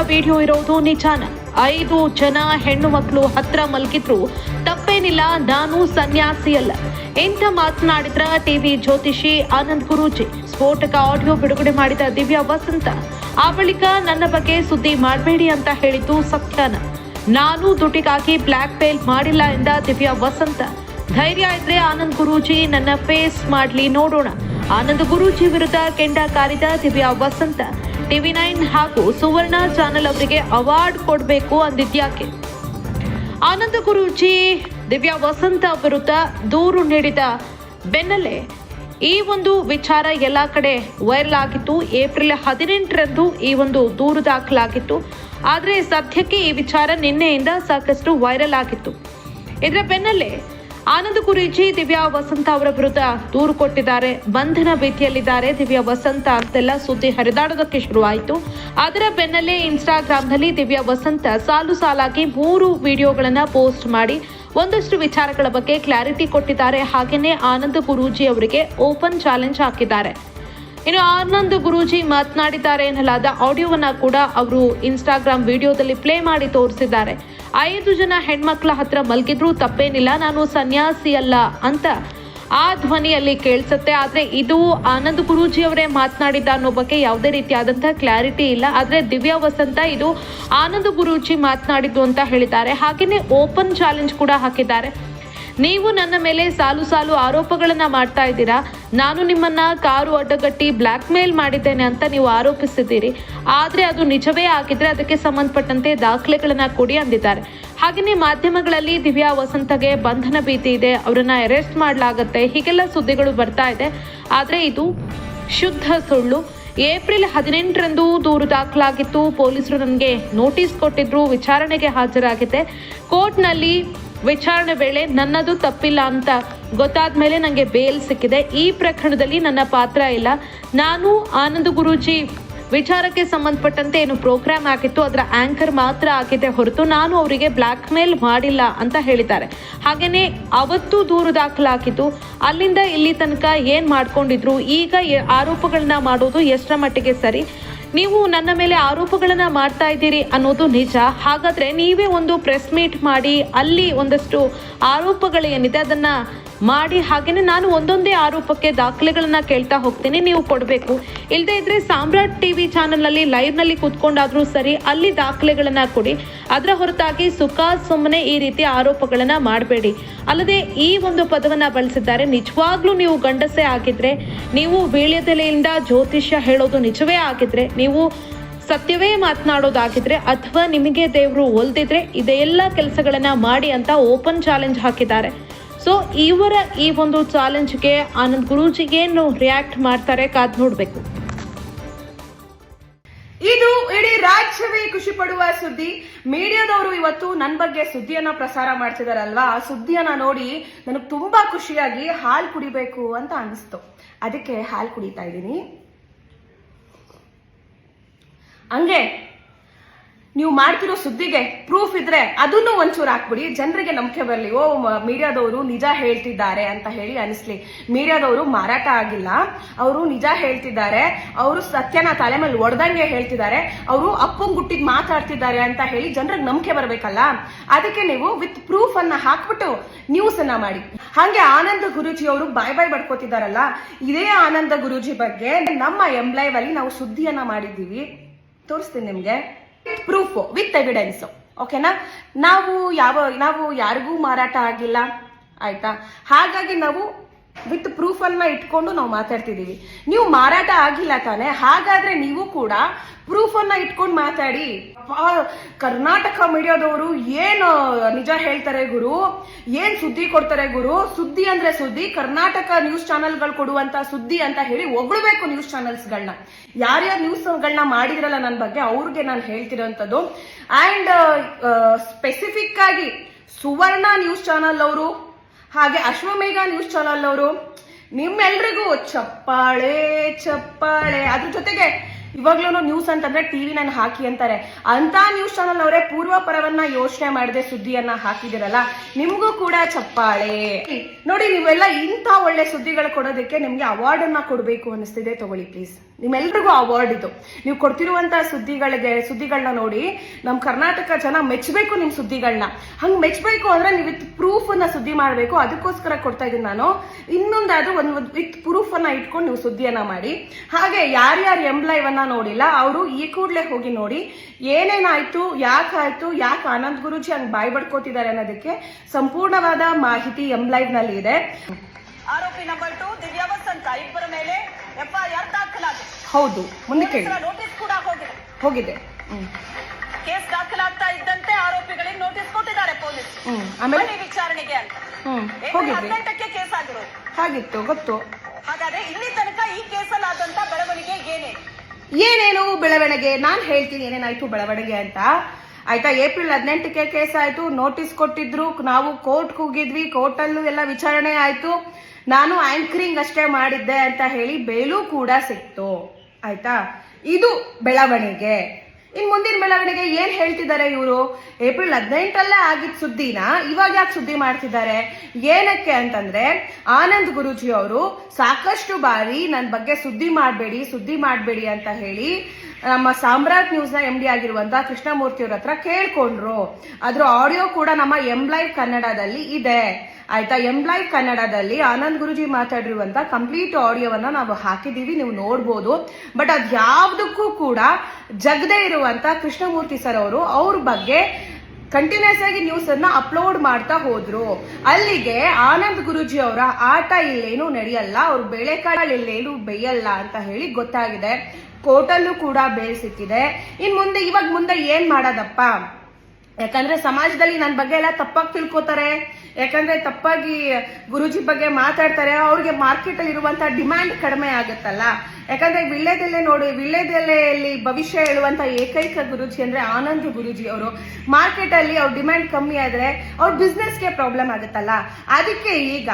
Video ಇರೋದು ನಿಜಾನ. ಐದು ಜನ ಹೆಣ್ಣು ಮಕ್ಕಳು ಹತ್ರ ಮಲ್ಗಿದ್ರು. ತಪ್ಪೇನಿಲ್ಲ, ನಾನು ಸನ್ಯಾಸಿ ಅಲ್ಲ. ಎಂತ ಮಾತನಾಡಿದ್ರ ಟಿವಿ ಜ್ಯೋತಿಷಿ ಆನಂದ್ ಗುರೂಜಿ. ಸ್ಫೋಟಕ ಆಡಿಯೋ ಬಿಡುಗಡೆ ಮಾಡಿದ ದಿವ್ಯಾ ವಸಂತ. ಆ ಬಳಿಕ ನನ್ನ ಬಗ್ಗೆ ಸುದ್ದಿ ಮಾಡಬೇಡಿ ಅಂತ ಹೇಳಿದ್ದು ಸತ್ಯನ. ನಾನು ದುಡ್ಡಿಗಾಗಿ ಬ್ಲ್ಯಾಕ್ ಮೇಲ್ ಮಾಡಿಲ್ಲ ಎಂದ ದಿವ್ಯಾ ವಸಂತ. ಧೈರ್ಯ ಇದ್ರೆ ಆನಂದ್ ಗುರೂಜಿ ನನ್ನ ಫೇಸ್ ಮಾಡ್ಲಿ ನೋಡೋಣ. ಆನಂದ್ ಗುರೂಜಿ ವಿರುದ್ಧ ಕೆಂಡ ಕಾರಿದ ದಿವ್ಯಾ ವಸಂತ. ಟಿವಿ ನೈನ್ ಹಾಗೂ ಸುವರ್ಣ ಚಾನೆಲ್ ಅವರಿಗೆ ಅವಾರ್ಡ್ ಕೊಡಬೇಕು ಅಂದಿದ್ಯಾಕೆ ಆನಂದ ಗುರೂಜಿ, ದಿವ್ಯಾ ವಸಂತ ವಿರುದ್ಧ ದೂರು ನೀಡಿದ ಬೆನ್ನಲ್ಲೇ ಈ ಒಂದು ವಿಚಾರ ಎಲ್ಲ ಕಡೆ ವೈರಲ್ ಆಗಿತ್ತು. ಏಪ್ರಿಲ್ ಹದಿನೆಂಟರಂದು ಈ ಒಂದು ದೂರು ದಾಖಲಾಗಿತ್ತು. ಆದರೆ ಸದ್ಯಕ್ಕೆ ಈ ವಿಚಾರ ನಿನ್ನೆಯಿಂದ ಸಾಕಷ್ಟು ವೈರಲ್ ಆಗಿತ್ತು. ಇದರ ಬೆನ್ನಲ್ಲೇ ಆನಂದ ಗುರೂಜಿ ದಿವ್ಯಾ ವಸಂತ ಅವರ ವಿರುದ್ಧ ದೂರು ಕೊಟ್ಟಿದ್ದಾರೆ. ಬಂಧನ ಭೀತಿಯಲ್ಲಿದ್ದಾರೆ. ದಿವ್ಯಾ ವಸಂತ ಅಂತೆಲ್ಲ ಸುದ್ದಿ ಹರಿದಾಡೋದಕ್ಕೆ ಶುರುವಾಯಿತು. ಅದರ ಬೆನ್ನಲ್ಲೇ ಇನ್ಸ್ಟಾಗ್ರಾಂನಲ್ಲಿ ದಿವ್ಯಾ ವಸಂತ ಸಾಲು ಸಾಲಾಗಿ ಮೂರು ವಿಡಿಯೋಗಳನ್ನು ಪೋಸ್ಟ್ ಮಾಡಿ ಒಂದಷ್ಟು ವಿಚಾರಗಳ ಬಗ್ಗೆ ಕ್ಲಾರಿಟಿ ಕೊಟ್ಟಿದ್ದಾರೆ. ಹಾಗೆಯೇ ಆನಂದ್ ಗುರೂಜಿ ಅವರಿಗೆ ಓಪನ್ ಚಾಲೆಂಜ್ ಹಾಕಿದ್ದಾರೆ. ಇನ್ನು ಆನಂದ್ ಗುರೂಜಿ ಮಾತನಾಡಿದ್ದಾರೆ ಎನ್ನಲಾದ ಆಡಿಯೋವನ್ನ ಕೂಡ ಅವರು ಇನ್ಸ್ಟಾಗ್ರಾಮ್ ವಿಡಿಯೋದಲ್ಲಿ ಪ್ಲೇ ಮಾಡಿ ತೋರಿಸಿದ್ದಾರೆ. ಐದು ಜನ ಹೆಣ್ಮಕ್ಳ ಹತ್ರ ಮಲಗಿದ್ರು ತಪ್ಪೇನಿಲ್ಲ, ನಾನು ಸನ್ಯಾಸಿ ಅಲ್ಲ ಅಂತ ಆ ಧ್ವನಿಯಲ್ಲಿ ಕೇಳಿಸುತ್ತೆ. ಆದ್ರೆ ಇದು ಆನಂದ್ ಗುರೂಜಿ ಅವರೇ ಮಾತನಾಡಿದ್ದ ಅನ್ನೋ ಬಗ್ಗೆ ಯಾವುದೇ ರೀತಿಯಾದಂತಹ ಕ್ಲಾರಿಟಿ ಇಲ್ಲ. ಆದ್ರೆ ದಿವ್ಯಾ ವಸಂತ ಇದು ಆನಂದ್ ಗುರೂಜಿ ಮಾತನಾಡಿದ್ದು ಅಂತ ಹೇಳಿದ್ದಾರೆ. ಹಾಗೆಯೇ ಓಪನ್ ಚಾಲೆಂಜ್ ಕೂಡ ಹಾಕಿದ್ದಾರೆ. ನೀವು ನನ್ನ ಮೇಲೆ ಸಾಲು ಸಾಲು ಆರೋಪಗಳನ್ನ ಮಾಡ್ತಾ ಇದ್ದೀರಾ? ನಾನು ನಿಮ್ಮನ್ನ ಕಾರು ಅಡ್ಡಗಟ್ಟಿ ಬ್ಲ್ಯಾಕ್ ಮೇಲ್ ಮಾಡಿದ್ದೇನೆ ಅಂತ ನೀವು ಆರೋಪಿಸಿದ್ದೀರಿ. ಆದ್ರೆ ಅದು ನಿಜವೇ ಆಗಿದ್ರೆ ಅದಕ್ಕೆ ಸಂಬಂಧಪಟ್ಟಂತೆ ದಾಖಲೆಗಳನ್ನ ಕೊಡಿ ಅಂದಿದ್ದಾರೆ. ಹಾಗೆಯೇ ಮಾಧ್ಯಮಗಳಲ್ಲಿ ದಿವ್ಯಾ ವಸಂತಗೆ ಬಂಧನ ಭೀತಿ ಇದೆ. ಅವರನ್ನ ಅರೆಸ್ಟ್ ಮಾಡಲಾಗತ್ತೆ. ಹೀಗೆಲ್ಲ ಸುದ್ದಿಗಳು ಬರ್ತಾ ಇದೆ. ಆದ್ರೆ ಇದು ಶುದ್ಧ ಸುಳ್ಳು. ಏಪ್ರಿಲ್ ಹದಿನೆಂಟರಂದು ದೂರು ದಾಖಲಾಗಿತ್ತು. ಪೊಲೀಸರು ನನಗೆ ನೋಟಿಸ್ ಕೊಟ್ಟಿದ್ರು. ವಿಚಾರಣೆಗೆ ಹಾಜರಾಗಿದೆ. ಕೋರ್ಟ್ನಲ್ಲಿ ವಿಚಾರಣೆ ವೇಳೆ ನನ್ನದು ತಪ್ಪಿಲ್ಲ ಅಂತ ಗೊತ್ತಾದ ಮೇಲೆ ನನಗೆ ಬೇಲ್ ಸಿಕ್ಕಿದೆ. ಈ ಪ್ರಕರಣದಲ್ಲಿ ನನ್ನ ಪಾತ್ರ ಇಲ್ಲ. ನಾನು ಆನಂದ ಗುರೂಜಿ ವಿಚಾರಕ್ಕೆ ಸಂಬಂಧಪಟ್ಟಂತೆ ಏನು ಪ್ರೋಗ್ರಾಮ್ ಆಗಿತ್ತು ಅದರ ಆಂಕರ್ ಮಾತ್ರ ಆಗಿದೆ ಹೊರತು ನಾನು ಅವರಿಗೆ ಬ್ಲ್ಯಾಕ್ ಮೇಲ್ ಮಾಡಿಲ್ಲ ಅಂತ ಹೇಳಿದ್ದಾರೆ. ಹಾಗೆಯೇ ಅವತ್ತು ದೂರು ದಾಖಲಾಗಿತ್ತು ಅಲ್ಲಿಂದ ಇಲ್ಲಿ ತನಕ ಏನು ಮಾಡ್ಕೊಂಡಿದ್ರು, ಈಗ ಆರೋಪಗಳನ್ನ ಮಾಡೋದು ಎಷ್ಟರ ಮಟ್ಟಿಗೆ ಸರಿ? ನೀವು ನನ್ನ ಮೇಲೆ ಆರೋಪಗಳನ್ನ ಮಾಡ್ತಾ ಇದ್ದೀರಿ ಅನ್ನೋದು ನಿಜ. ಹಾಗಾದ್ರೆ ನೀವೇ ಒಂದು ಪ್ರೆಸ್ ಮೀಟ್ ಮಾಡಿ ಅಲ್ಲಿ ಒಂದಷ್ಟು ಆರೋಪಗಳು ಏನಿದೆ, ಅದನ್ನ ಮಾಡಿ ಹಾಗೇನೆ ನಾನು ಒಂದೊಂದೇ ಆರೋಪಕ್ಕೆ ದಾಖಲೆಗಳನ್ನ ಕೇಳ್ತಾ ಹೋಗ್ತೀನಿ, ನೀವು ಕೊಡಬೇಕು. ಇಲ್ಲದೆ ಇದ್ರೆ ಸಾಮ್ರಾಟ್ ಟಿವಿ ಚಾನೆಲ್ನಲ್ಲಿ ಲೈವ್ನಲ್ಲಿ ಕೂತ್ಕೊಂಡಾದ್ರೂ ಸರಿ, ಅಲ್ಲಿ ದಾಖಲೆಗಳನ್ನ ಕೊಡಿ. ಅದರ ಹೊರತಾಗಿ ಸುಖ ಸುಮ್ಮನೆ ಈ ರೀತಿ ಆರೋಪಗಳನ್ನ ಮಾಡಬೇಡಿ. ಅಲ್ಲದೆ ಈ ಒಂದು ಪದವನ್ನ ಬಳಸಿದ್ದಾರೆ. ನಿಜವಾಗ್ಲೂ ನೀವು ಗಂಡಸೆ ಆಗಿದ್ರೆ, ನೀವು ವೀಳ್ಯದೆಲೆಯಿಂದ ಜ್ಯೋತಿಷ್ಯ ಹೇಳೋದು ನಿಜವೇ ಆಗಿದ್ರೆ, ನೀವು ಸತ್ಯವೇ ಮಾತನಾಡೋದಾಗಿದ್ರೆ, ಅಥವಾ ನಿಮಗೆ ದೇವರು ಒಲ್ದಿದ್ರೆ ಇದೆಲ್ಲ ಕೆಲಸಗಳನ್ನ ಮಾಡಿ ಅಂತ ಓಪನ್ ಚಾಲೆಂಜ್ ಹಾಕಿದ್ದಾರೆ. ಸೊ ಇವರ ಈ ಒಂದು ಚಾಲೆಂಜ್ಗೆ ಆನಂದ್ ಗುರೂಜಿಗೇನು ರಿಯಾಕ್ಟ್ ಮಾಡ್ತಾರೆ ಕಾದ್ ನೋಡ್ಬೇಕು. ಇದು ಇಡೀ ರಾಜ್ಯವೇ ಖುಷಿ ಪಡುವ ಸುದ್ದಿ. ಮೀಡಿಯಾದವರು ಇವತ್ತು ನನ್ನ ಬಗ್ಗೆ ಸುದ್ದಿಯನ್ನ ಪ್ರಸಾರ ಮಾಡ್ತಿದಾರಲ್ವಾ? ಆ ಸುದ್ದಿಯನ್ನ ನೋಡಿ ನನಗೆ ತುಂಬಾ ಖುಷಿಯಾಗಿ ಹಾಲು ಕುಡಿಬೇಕು ಅಂತ ಅನಿಸ್ತು. ಅದಕ್ಕೆ ಹಾಲು ಕುಡಿತಾ ಇದ್ದೀನಿ. ಹಂಗೆ ನೀವು ಮಾಡ್ತಿರೋ ಸುದ್ದಿಗೆ ಪ್ರೂಫ್ ಇದ್ರೆ ಅದನ್ನು ಒಂಚೂರು ಹಾಕ್ಬಿಡಿ. ಜನರಿಗೆ ನಂಬಿಕೆ ಬರಲಿ ಓ ಮೀಡಿಯಾದವರು ನಿಜ ಹೇಳ್ತಿದ್ದಾರೆ ಅಂತ ಹೇಳಿ ಅನಿಸ್ಲಿ. ಮೀಡಿಯಾದವರು ಮಾರಾಟ ಆಗಿಲ್ಲ. ಅವರು ನಿಜ ಹೇಳ್ತಿದ್ದಾರೆ. ಅವರು ಸತ್ಯನ ತಲೆ ಮೇಲೆ ಒಡ್ದಂಗೆ ಹೇಳ್ತಿದ್ದಾರೆ. ಅವರು ಅಪ್ಪಂಗ್ ಗುಟ್ಟಿಗೆ ಮಾತಾಡ್ತಿದ್ದಾರೆ ಅಂತ ಹೇಳಿ ಜನರಿಗೆ ನಂಬಿಕೆ ಬರಬೇಕಲ್ಲ? ಅದಕ್ಕೆ ನೀವು ವಿತ್ ಪ್ರೂಫ್ ಅನ್ನ ಹಾಕ್ಬಿಟ್ಟು ನ್ಯೂಸ್ ಅನ್ನ ಮಾಡಿ. ಹಾಗೆ ಆನಂದ ಗುರುಜಿ ಅವರು ಬಾಯ್ ಬಾಯ್ ಬಡ್ಕೋತಿದ್ದಾರಲ್ಲ? ಇದೇ ಆನಂದ ಗುರುಜಿ ಬಗ್ಗೆ ನಮ್ಮ ಎಂಬ್ಲೈವ್ ಅಲ್ಲಿ ನಾವು ಸುದ್ದಿಯನ್ನ ಮಾಡಿದ್ದೀವಿ. ತೋರಿಸ್ತೀನಿ ನಿಮ್ಗೆ. ಪ್ರೂಫ್ ವಿತ್ ಎವಿಡೆನ್ಸ್ ಓಕೆನಾ ನಾವು ಯಾವ ನಾವು ಯಾರಿಗೂ ಮಾರಾಟ ಆಗಿಲ್ಲ. ಆಯ್ತಾ? ಹಾಗಾಗಿ ನಾವು ವಿತ್ ಪ್ರೂಫ್ ಅನ್ನ ಇಟ್ಕೊಂಡು ನಾವು ಮಾತಾಡ್ತಿದ್ದೀವಿ ನೀವು ಮಾರಾಟ ಆಗಿಲ್ಲ ತಾನೆ, ಹಾಗಾದ್ರೆ ನೀವು ಕೂಡ ಪ್ರೂಫ್ ಅನ್ನ ಇಟ್ಕೊಂಡು ಮಾತಾಡಿ. ಕರ್ನಾಟಕ ಮೀಡಿಯಾದವರು ಏನು ನಿಜ ಹೇಳ್ತಾರೆ ಗುರು? ಏನ್ ಸುದ್ದಿ ಕೊಡ್ತಾರೆ ಗುರು? ಸುದ್ದಿ ಅಂದ್ರೆ ಸುದ್ದಿ, ಕರ್ನಾಟಕ ನ್ಯೂಸ್ ಚಾನೆಲ್ಗಳು ಕೊಡುವಂತ ಸುದ್ದಿ ಅಂತ ಹೇಳಿ ಹೊಗಳಬೇಕು ನ್ಯೂಸ್ ಚಾನೆಲ್ಸ್ಗಳನ್ನ ಯಾರ್ಯಾರು ನ್ಯೂಸ್ಗಳನ್ನ ಮಾಡಿದ್ರಲ್ಲ ನನ್ನ ಬಗ್ಗೆ, ಅವ್ರಿಗೆ ನಾನು ಹೇಳ್ತಿರೋಂಥದ್ದು. ಅಂಡ್ ಸ್ಪೆಸಿಫಿಕ್ ಆಗಿ ಸುವರ್ಣ ನ್ಯೂಸ್ ಚಾನಲ್ ಅವರು ಹಾಗೆ ಅಶ್ವಮೇಘ ನ್ಯೂಸ್ ಚಾನಲ್ ಅವರು, ನಿಮ್ಮೆಲ್ರಿಗೂ ಚಪ್ಪಾಳೆ ಚಪ್ಪಾಳೆ. ಅದ್ರ ಜೊತೆಗೆ ಇವಾಗ್ಲೂ ನ್ಯೂಸ್ ಅಂತಂದ್ರೆ ಟಿವಿ ನಾನು ಹಾಕಿ ಅಂತಾರೆ. ಅಂತ ನ್ಯೂಸ್ ಚಾನಲ್ ಅವರೇ ಪೂರ್ವಪರವನ್ನ ಯೋಚನೆ ಮಾಡದೆ ಸುದ್ದಿಯನ್ನ ಹಾಕಿದಿರಲ್ಲ ನಿಮ್ಗೂ ಕೂಡ ಚಪ್ಪಾಳೆ. ನೋಡಿ, ನೀವೆಲ್ಲ ಇಂಥ ಒಳ್ಳೆ ಸುದ್ದಿಗಳು ಕೊಡೋದಕ್ಕೆ ನಿಮ್ಗೆ ಅವಾರ್ಡ್ ಅನ್ನ ಕೊಡಬೇಕು ಅನಿಸ್ತಿದೆ ತಗೊಳ್ಳಿ ಪ್ಲೀಸ್ ನಿಮ್ಮೆಲ್ರಿಗೂ ಅವಾರ್ಡ್ ಇದು. ನೀವು ಕೊಡ್ತಿರುವಂತ ಸುದ್ದಿಗಳಿಗೆ ಸುದ್ದಿಗಳನ್ನ ನೋಡಿ ನಮ್ಮ ಕರ್ನಾಟಕ ಜನ ಮೆಚ್ಚಬೇಕು ನಿಮ್ ಸುದ್ದಿಗಳನ್ನ ಹಂಗೆ ಮೆಚ್ಚಬೇಕು ಅಂದ್ರೆ ನೀವು ವಿತ್ ಪ್ರೂಫ್ ಅನ್ನ ಸುದ್ದಿ ಮಾಡಬೇಕು. ಅದಕ್ಕೋಸ್ಕರ ಕೊಡ್ತಾ ಇದ್ದೀನಿ ನಾನು. ಇನ್ನೊಂದಾದ್ರೂ ಒಂದು ವಿತ್ ಪ್ರೂಫ್ ಅನ್ನ ಇಟ್ಕೊಂಡು ನೀವು ಸುದ್ದಿಯನ್ನ ಮಾಡಿ. ಹಾಗೆ ಯಾರ್ಯಾರು ಎಂ ಅನ್ನ ನೋಡಿಲ್ಲ, ಅವರು ಈ ಕೂಡಲೇ ಹೋಗಿ ನೋಡಿ, ಏನೇನಾಯ್ತು, ಯಾಕಾಯ್ತು, ಯಾಕೆ ಆನಂದ್ ಗುರುಜಿ ಹಂಗ್ ಬಾಯ್ ಬಡ್ಕೋತಿದ್ದಾರೆ ಅನ್ನೋದಕ್ಕೆ ಸಂಪೂರ್ಣವಾದ ಮಾಹಿತಿ ಎಂ ನಲ್ಲಿ ಇದೆ. ಆರೋಪಿ ನಂಬರ್ ಟು ದಿವ್ಯಾ ವಸಂತ ಇಬ್ಬರ ಮೇಲೆ ಎಫ್ಐಆರ್ ಹೌದು ಮುಂದೆ ಕೇಳಿ. ನೋಟಿಸ್ ಕೂಡ ಹೋಗಿದೆ. ಹೋಗಿದೆ. ಕೇಸ್ ದಾಖಲಾಗ್ತಾ ಇದ್ದಂತೆ ಆರೋಪಿಗಳಿಗೆ ನೋಟಿಸ್ ಕೊಟ್ಟಿದ್ದಾರೆ ಪೊಲೀಸ್. ಆಮೇಲೆ? ವಿಚಾರಣೆಗೆ ಅಂತ. ಹದಿನೆಂಟಕ್ಕೆ ಕೇಸ್ ಆಗಿರೋದು. ಹಾಗಿತ್ತು ಗೊತ್ತು. ಹಾಗಾದ್ರೆ ಇಲ್ಲಿ ತನಕ ಈ ಕೇಸಲ್ಲಿ ಆದಂತ ಬೆಳವಣಿಗೆ ಏನೇ? ಏನೇನು ಬೆಳವಣಿಗೆ? ನಾನು ಹೇಳ್ತೀನಿ ಏನೇನಾಯ್ತು ಬೆಳವಣಿಗೆ ಅಂತ. ಆಯ್ತಾ ಏಪ್ರಿಲ್ ಹದಿನೆಂಟಕ್ಕೆ ಕೇಸ್ ಆಯ್ತು ನೋಟಿಸ್ ಕೊಟ್ಟಿದ್ರು. ನಾವು ಕೋರ್ಟ್ ಹೋಗಿದ್ವಿ ಕೋರ್ಟಲ್ಲೂ ಎಲ್ಲ ವಿಚಾರಣೆ ಆಯ್ತು. ನಾನು ಆಂಕರಿಂಗ್ ಅಷ್ಟೇ ಮಾಡಿದ್ದೆ ಅಂತ ಹೇಳಿ ಬೇಲೂ ಕೂಡ ಸಿಕ್ತು. ಆಯ್ತಾ? ಇದು ಬೆಳವಣಿಗೆ. ಇನ್ ಮುಂದಿನ ಬೆಳವಣಿಗೆ ಏನ್ ಹೇಳ್ತಿದ್ದಾರೆ ಇವರು? ಏಪ್ರಿಲ್ ಹದಿನೆಂಟಲ್ಲೇ ಆಗಿದ್ ಸುದ್ದಿನ ಇವಾಗ ಯಾಕೆ ಸುದ್ದಿ ಮಾಡ್ತಿದ್ದಾರೆ? ಏನಕ್ಕೆ ಅಂತಂದ್ರೆ, ಆನಂದ್ ಗುರುಜಿ ಅವರು ಸಾಕಷ್ಟು ಬಾರಿ ನನ್ನ ಬಗ್ಗೆ ಸುದ್ದಿ ಮಾಡಬೇಡಿ ಸುದ್ದಿ ಮಾಡಬೇಡಿ ಅಂತ ಹೇಳಿ ನಮ್ಮ ಸಾಮ್ರಾಟ್ ನ್ಯೂಸ್ನ ಎಂ ಡಿ ಆಗಿರುವಂತ ಕೃಷ್ಣಮೂರ್ತಿ ಅವ್ರ ಹತ್ರ ಕೇಳ್ಕೊಂಡ್ರು. ಅದ್ರ ಆಡಿಯೋ ಕೂಡ ನಮ್ಮ ಎಂ ಲೈವ್ ಕನ್ನಡದಲ್ಲಿ ಇದೆ. ಆಯ್ತಾ? ಎಂ ಕನ್ನಡದಲ್ಲಿ ಆನಂದ್ ಗುರುಜಿ ಮಾತಾಡಿರುವಂತ ಕಂಪ್ಲೀಟ್ ಆಡಿಯೋವನ್ನ ನಾವು ಹಾಕಿದೀವಿ ನೀವು ನೋಡ್ಬೋದು. ಬಟ್ ಅದ್ ಯಾವ್ದಕ್ಕೂ ಕೂಡ ಜಗದೇ ಇರುವಂತ ಕೃಷ್ಣಮೂರ್ತಿ ಸರ್ ಅವರು ಅವ್ರ ಬಗ್ಗೆ ಕಂಟಿನ್ಯೂಸ್ ಆಗಿ ನ್ಯೂಸ್ ಅನ್ನ ಅಪ್ಲೋಡ್ ಮಾಡ್ತಾ ಹೋದ್ರು. ಅಲ್ಲಿಗೆ ಆನಂದ್ ಗುರುಜಿ ಅವರ ಆಟ ಇಲ್ಲೇನು ನಡೆಯಲ್ಲ, ಅವ್ರ ಬೆಳೆಕಾಳು ಇಲ್ಲೇನು ಬೇಯಲ್ಲ ಅಂತ ಹೇಳಿ ಗೊತ್ತಾಗಿದೆ. ಕೋರ್ಟಲ್ಲೂ ಕೂಡ ಬೇಲ್ ಸಿಕ್ಕಿದೆ. ಇನ್ ಮುಂದೆ, ಇವಾಗ ಮುಂದೆ ಏನ್ ಮಾಡೋದಪ್ಪ? ಯಾಕಂದ್ರೆ ಸಮಾಜದಲ್ಲಿ ನನ್ನ ಬಗ್ಗೆ ಎಲ್ಲ ತಪ್ಪಾಗಿ ತಿಳ್ಕೊತಾರೆ. ಯಾಕಂದ್ರೆ ತಪ್ಪಾಗಿ ಗುರುಜಿ ಬಗ್ಗೆ ಮಾತಾಡ್ತಾರೆ. ಅವ್ರಿಗೆ ಮಾರ್ಕೆಟ್ ಅಲ್ಲಿ ಇರುವಂತ ಡಿಮ್ಯಾಂಡ್ ಕಡಿಮೆ ಆಗುತ್ತಲ್ಲ. ಯಾಕಂದ್ರೆ ವಿಳ್ಳೆದೆಲೆ ನೋಡಿ ವಿಳ್ಳೆದೆಲೆಯಲ್ಲಿ ಭವಿಷ್ಯ ಹೇಳುವಂತ ಏಕೈಕ ಗುರುಜಿ ಅಂದ್ರೆ ಆನಂದ್ ಗುರುಜಿ ಅವರು. ಮಾರ್ಕೆಟ್ ಅಲ್ಲಿ ಅವ್ರ ಡಿಮ್ಯಾಂಡ್ ಕಮ್ಮಿ ಆದ್ರೆ ಅವ್ರ ಬಿಸ್ನೆಸ್ಗೆ ಪ್ರಾಬ್ಲಮ್ ಆಗುತ್ತಲ್ಲ. ಅದಕ್ಕೆ ಈಗ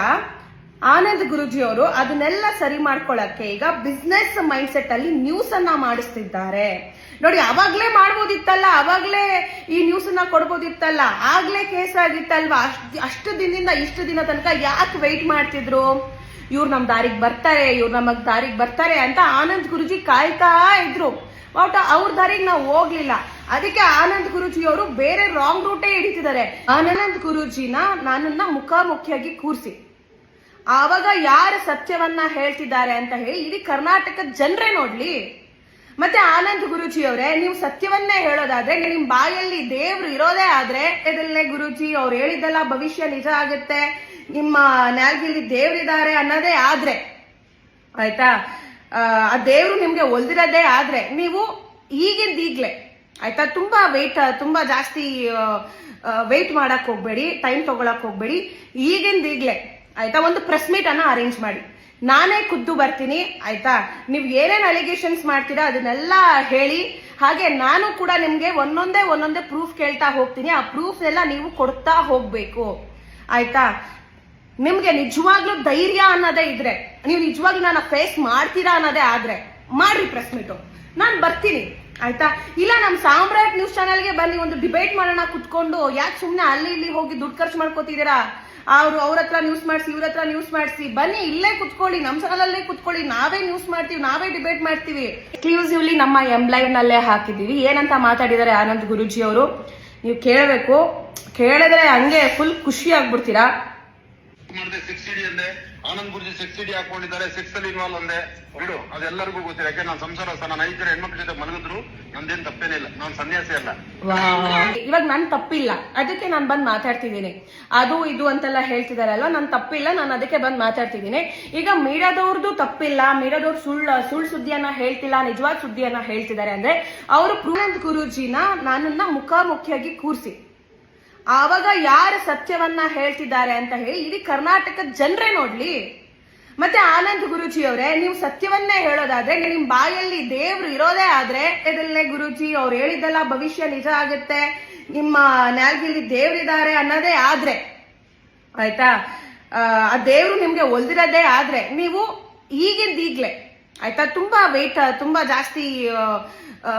ಆನಂದ್ ಗುರುಜಿ ಅವರು ಅದನ್ನೆಲ್ಲ ಸರಿ ಮಾಡ್ಕೊಳ್ಳಕ್ಕೆ ಈಗ ಬಿಸ್ನೆಸ್ ಮೈಂಡ್ ಸೆಟ್ ಅಲ್ಲಿ ನ್ಯೂಸ್ ಅನ್ನ ಮಾಡಿಸ್ತಿದ್ದಾರೆ. ನೋಡಿ, ಅವಾಗ್ಲೇ ಮಾಡ್ಬೋದಿತ್ತಲ್ಲ, ಅವಾಗ್ಲೇ ಈ ನ್ಯೂಸ್ ಅನ್ನ ಕೊಡ್ಬೋದಿತ್ತಲ್ಲ, ಆಗ್ಲೇ ಕೇಸ್ ಆಗಿತ್ತಲ್ವಾ? ಅಷ್ಟ್, ಅಷ್ಟು ದಿನದಿಂದ ಇಷ್ಟು ದಿನ ತನಕ ಯಾಕೆ ವೆಯ್ಟ್ ಮಾಡ್ತಿದ್ರು? ಇವ್ರು ನಮ್ ದಾರಿಗೆ ಬರ್ತಾರೆ, ಇವ್ರು ನಮಗ್ ದಾರಿಗೆ ಬರ್ತಾರೆ ಅಂತ ಆನಂದ್ ಗುರುಜಿ ಕಾಯ್ತಾ ಇದ್ರು. ಬಟ್ ಅವ್ರ ದಾರಿಗೆ ನಾವು ಹೋಗ್ಲಿಲ್ಲ. ಅದಕ್ಕೆ ಆನಂದ್ ಗುರುಜಿ ಅವರು ಬೇರೆ ರಾಂಗ್ ರೂಟೇ ಹಿಡಿತಿದ್ದಾರೆ. ಆನಂದ್ ಗುರುಜಿನ ನನ್ನನ್ನ ಮುಖಾಮುಖಿಯಾಗಿ ಕೂರಿಸಿ. ಆವಾಗ ಯಾರು ಸತ್ಯವನ್ನ ಹೇಳ್ತಿದ್ದಾರೆ ಅಂತ ಹೇಳಿ ಇಡೀ ಕರ್ನಾಟಕದ ಜನರೇ ನೋಡ್ಲಿ. ಮತ್ತೆ ಆನಂದ್ ಗುರುಜಿ ಅವರೇ ನೀವು ಸತ್ಯವನ್ನೇ ಹೇಳೋದಾದ್ರೆ ನಿಮ್ ಬಾಯಲ್ಲಿ ದೇವ್ರು ಇರೋದೇ ಆದ್ರೆ ಇದಲ್ಲೇ ಗುರುಜಿ ಅವ್ರು ಹೇಳಿದ್ದೆಲ್ಲ ಭವಿಷ್ಯ ನಿಜ ಆಗುತ್ತೆ. ನಿಮ್ಮ ನ್ಯಾಲ್ಗಿಲ್ಲಿ ದೇವ್ರಿದ್ದಾರೆ ಅನ್ನೋದೇ ಆದ್ರೆ. ಆಯ್ತಾ? ಆ, ದೇವ್ರು ನಿಮ್ಗೆ ಒಲ್ದಿರೋದೇ ಆದ್ರೆ ನೀವು ಈಗಿಂದ ಈಗ್ಲೆ ಆಯ್ತಾ? ತುಂಬಾ ವೆಯ್ಟ್ ತುಂಬಾ ಜಾಸ್ತಿ ವೆಯ್ಟ್ ಮಾಡಕ್ ಹೋಗ್ಬೇಡಿ ಟೈಮ್ ತಗೊಳಕ್ ಹೋಗ್ಬೇಡಿ. ಈಗಿಂದ ಈಗ್ಲೇ. ಆಯ್ತಾ? ಒಂದು ಪ್ರೆಸ್ ಮೀಟ್ ಅನ್ನ ಅರೇಂಜ್ ಮಾಡಿ. ನಾನೇ ಖುದ್ದು ಬರ್ತೀನಿ, ಆಯ್ತಾ? ನೀವು ಏನೇನು ಅಲಿಗೇಷನ್ಸ್ ಮಾಡ್ತೀರಾ ಅದನ್ನೆಲ್ಲ ಹೇಳಿ, ಹಾಗೆ ನಾನು ಕೂಡ ನಿಮ್ಗೆ ಒಂದೊಂದೇ ಒಂದೊಂದೇ ಪ್ರೂಫ್ ಕೇಳ್ತಾ ಹೋಗ್ತೀನಿ. ಆ ಪ್ರೂಫ್ ಎಲ್ಲ ನೀವು ಕೊಡ್ತಾ ಹೋಗ್ಬೇಕು. ಆಯ್ತಾ? ನಿಮ್ಗೆ ನಿಜವಾಗ್ಲೂ ಧೈರ್ಯ ಅನ್ನೋದೇ ಇದ್ರೆ, ನೀವು ನಿಜವಾಗ್ಲೂ ನಾನು ಫೇಸ್ ಮಾಡ್ತೀರಾ ಅನ್ನೋದೇ ಆದ್ರೆ, ಮಾಡ್ರಿ ಪ್ರೆಸ್ ಮೀಟು ನಾನು ಬರ್ತೀನಿ, ಆಯ್ತಾ? ಇಲ್ಲ, ನಮ್ ಸಾಮ್ರಾಟ್ ನ್ಯೂಸ್ ಚಾನೆಲ್ಗೆ ಬನ್ನಿ, ಒಂದು ಡಿಬೇಟ್ ಮಾಡೋಣ ಕುತ್ಕೊಂಡು, ಯಾಕೆ ಸುಮ್ನೆ ಅಲ್ಲಿ ಇಲ್ಲಿ ಹೋಗಿ ದುಡ್ಡು ಖರ್ಚು ಮಾಡ್ಕೋತಿದ್ದೀರಾ? ಅವ್ರು ಅವ್ರ ಹತ್ರ ನ್ಯೂಸ್ ಮಾಡಿಸಿ, ಇವ್ರ ಹತ್ರ ನ್ಯೂಸ್ ಮಾಡಿಸಿ. ಬನ್ನಿ, ಇಲ್ಲೇ ಕುತ್ಕೊಳ್ಳಿ ನಮ್ಮ ಸಾಲಲ್ಲೇ ಕುತ್ಕೊಳ್ಳಿ. ನಾವೇ ನ್ಯೂಸ್ ಮಾಡ್ತೀವಿ, ನಾವೇ ಡಿಬೇಟ್ ಮಾಡ್ತೀವಿ. ಎಕ್ಸ್ಕ್ಲೂಸಿವ್ಲಿ ನಮ್ಮ ಎಂ ಲೈವ್ ನಲ್ಲೇ ಹಾಕಿದೀವಿ ಏನಂತ ಮಾತಾಡಿದ್ದಾರೆ ಆನಂದ್ ಗುರುಜಿ ಅವರು ನೀವು ಕೇಳಬೇಕು. ಕೇಳಿದ್ರೆ ಹಂಗೆ ಫುಲ್ ಖುಷಿ ಆಗ್ಬಿಡ್ತೀರಾ? ಮಾಡಿದೆ ಸಿಕ್ಸ್ ಸಿಡಿ ಅಂದೆ, ಆನಂದ್ ಗುರುಜಿ ಸಿಕ್ಸ್ ಸಿಡಿ ಹಾಕೊಂಡಿದ್ದಾರೆ ಸಿಕ್ಸ್ ಅಲ್ಲಿ ಇನ್ವಾಲ್ವ್ ಅಂದೆ. ಬಿಡು ಅದೆಲ್ಲರಿಗೂ ಗೊತ್ತಿದೆ ಯಾಕೆ, ನಾನು ಸಂಸಾರ ನಾನು ಐದು ಜನ ಹೆಣ್ಮಕ್ಳ ಜೊತೆ ಮಲಗಿದ್ರು, ನಂದೇನ್ ತಪ್ಪೇನಿಲ್ಲ ನಾನು ಸನ್ಯಾಸಿ ಅಲ್ಲ. ಇವಾಗ ನನ್ ತಪ್ಪಿಲ್ಲ. ಅದಕ್ಕೆ ನಾನು ಬಂದ್ ಮಾತಾಡ್ತಿದ್ದೀನಿ. ಅದು ಇದು ಅಂತೆಲ್ಲ ಹೇಳ್ತಿದಾರಲ್ವಾ ನನ್ ತಪ್ಪಿಲ್ಲ, ನಾನು ಅದಕ್ಕೆ ಬಂದ್ ಮಾತಾಡ್ತಿದ್ದೀನಿ. ಈಗ ಮೀಡಿಯಾದವ್ರದ್ದು ತಪ್ಪಿಲ್ಲ. ಮೀಡಿಯಾದವ್ರು ಸುಳ್ಳು ಸುಳ್ಳು ಸುದ್ದಿಯನ್ನ ಹೇಳ್ತಿಲ್ಲ, ನಿಜವಾದ ಸುದ್ದಿಯನ್ನ ಹೇಳ್ತಿದ್ದಾರೆ ಅಂದ್ರೆ, ಅವರು ಪ್ರೂನಂದ್ ಗುರುಜಿನ ನನ್ನನ್ನ ಮುಖಾಮುಖಿಯಾಗಿ ಕೂರಿಸಿ. ಆವಾಗ ಯಾರು ಸತ್ಯವನ್ನ ಹೇಳ್ತಿದ್ದಾರೆ ಅಂತ ಹೇಳಿ ಇಡೀ ಕರ್ನಾಟಕದ ಜನರೇ ನೋಡ್ಲಿ. ಮತ್ತೆ ಆನಂದ್ ಗುರುಜಿ ಅವರೇ ನೀವು ಸತ್ಯವನ್ನೇ ಹೇಳೋದಾದ್ರೆ ನಿಮ್ ಬಾಯಲ್ಲಿ ದೇವ್ರು ಇರೋದೇ ಆದ್ರೆ ಇದಲ್ಲೇ ಗುರುಜಿ ಅವ್ರು ಹೇಳಿದ್ದೆಲ್ಲ ಭವಿಷ್ಯ ನಿಜ ಆಗುತ್ತೆ ನಿಮ್ಮ ನ್ಯಾಲ್ಗಿಲ್ಲಿ ದೇವ್ರಿದ್ದಾರೆ ಅನ್ನೋದೇ ಆದ್ರೆ. ಆಯ್ತಾ? ಆ, ದೇವ್ರು ನಿಮ್ಗೆ ಒಲ್ದಿರೋದೇ ಆದ್ರೆ ನೀವು ಈಗಿಂದ ಈಗ್ಲೆ ಆಯ್ತಾ? ತುಂಬಾ ವೆಯ್ಟ್ ತುಂಬಾ ಜಾಸ್ತಿ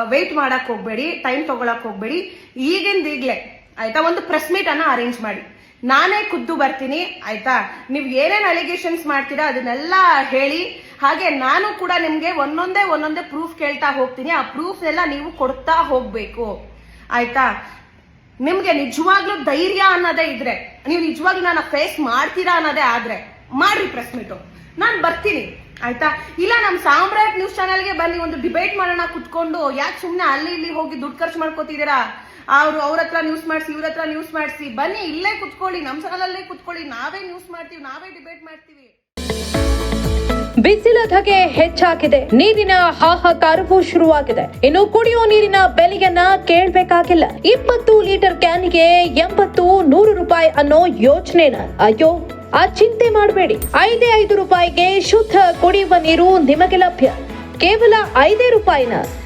ವೆಯ್ಟ್ ಮಾಡಕ್ ಹೋಗ್ಬೇಡಿ ಟೈಮ್ ತಗೊಳಕ್ ಹೋಗ್ಬೇಡಿ. ಈಗಿಂದ ಈಗ್ಲೇ ಆಯ್ತಾ? ಒಂದು ಪ್ರೆಸ್ ಮೀಟ್ ಅನ್ನ ಅರೇಂಜ್ ಮಾಡಿ. ನಾನೇ ಖುದ್ದು ಬರ್ತೀನಿ, ಆಯ್ತಾ? ನೀವು ಏನೇನು ಅಲಿಗೇಷನ್ಸ್ ಮಾಡ್ತೀರಾ ಅದನ್ನೆಲ್ಲ ಹೇಳಿ, ಹಾಗೆ ನಾನು ಕೂಡ ನಿಮ್ಗೆ ಒಂದೊಂದೇ ಒಂದೊಂದೇ ಪ್ರೂಫ್ ಕೇಳ್ತಾ ಹೋಗ್ತೀನಿ. ಆ ಪ್ರೂಫ್ ಎಲ್ಲ ನೀವು ಕೊಡ್ತಾ ಹೋಗ್ಬೇಕು. ಆಯ್ತಾ? ನಿಮ್ಗೆ ನಿಜವಾಗ್ಲೂ ಧೈರ್ಯ ಅನ್ನೋದೇ ಇದ್ರೆ, ನೀವು ನಿಜವಾಗ್ಲೂ ನಾನು ಫೇಸ್ ಮಾಡ್ತೀರಾ ಅನ್ನೋದೇ ಆದ್ರೆ, ಮಾಡ್ರಿ ಪ್ರೆಸ್ ಮೀಟು ನಾನು ಬರ್ತೀನಿ, ಆಯ್ತಾ? ಇಲ್ಲ, ನಮ್ ಸಾಮ್ರಾಟ್ ನ್ಯೂಸ್ ಚಾನೆಲ್ಗೆ ಬನ್ನಿ, ಒಂದು ಡಿಬೇಟ್ ಮಾಡೋಣ ಕುತ್ಕೊಂಡು, ಯಾಕೆ ಸುಮ್ನೆ ಅಲ್ಲಿ ಇಲ್ಲಿ ಹೋಗಿ ದುಡ್ಡು ಖರ್ಚು ಮಾಡ್ಕೋತಿದ್ದೀರಾ? ಅವ್ರು ಅವ್ರ ಹತ್ರ ನ್ಯೂಸ್ ಮಾಡಿಸಿ, ಇವ್ರ ಹತ್ರ ನ್ಯೂಸ್ ಮಾಡಿಸಿ, ಬನ್ನಿ ಇಲ್ಲೇ ಕುತ್ಕೊಳ್ಳಿ ನಮ್ಮ ಸಾಲಲ್ಲೇ ಕುತ್ಕೊಳ್ಳಿ, ನಾವೇ ನ್ಯೂಸ್ ಮಾಡ್ತೀವಿ, ನಾವೇ ಡಿಬೇಟ್ ಮಾಡ್ತೀವಿ. ಬಿಸಿಲ ಧಗೆ ಹೆಚ್ಚಾಗಿದೆ, ನೀರಿನ ಹಾಹಾಕಾರವೂ ಶುರುವಾಗಿದೆ. ಇನ್ನು ಕುಡಿಯೋ ನೀರಿನ ಬೆಲೆಯನ್ನ ಕೇಳಬೇಕಾಗಿಲ್ಲ. ಇಪ್ಪತ್ತು ಲೀಟರ್ ಕ್ಯಾನ್ಗೆ ಎಂಬತ್ತು, ನೂರು ರೂಪಾಯಿ ಅನ್ನೋ ಯೋಚನೆನ. ಅಯ್ಯೋ, ಆ ಚಿಂತೆ ಮಾಡಬೇಡಿ. ಐದೇ ಐದು ರೂಪಾಯಿಗೆ ಶುದ್ಧ ಕುಡಿಯುವ ನೀರು ನಿಮಗೆ ಲಭ್ಯ. ಕೇವಲ ಐದೇ ರೂಪಾಯಿನ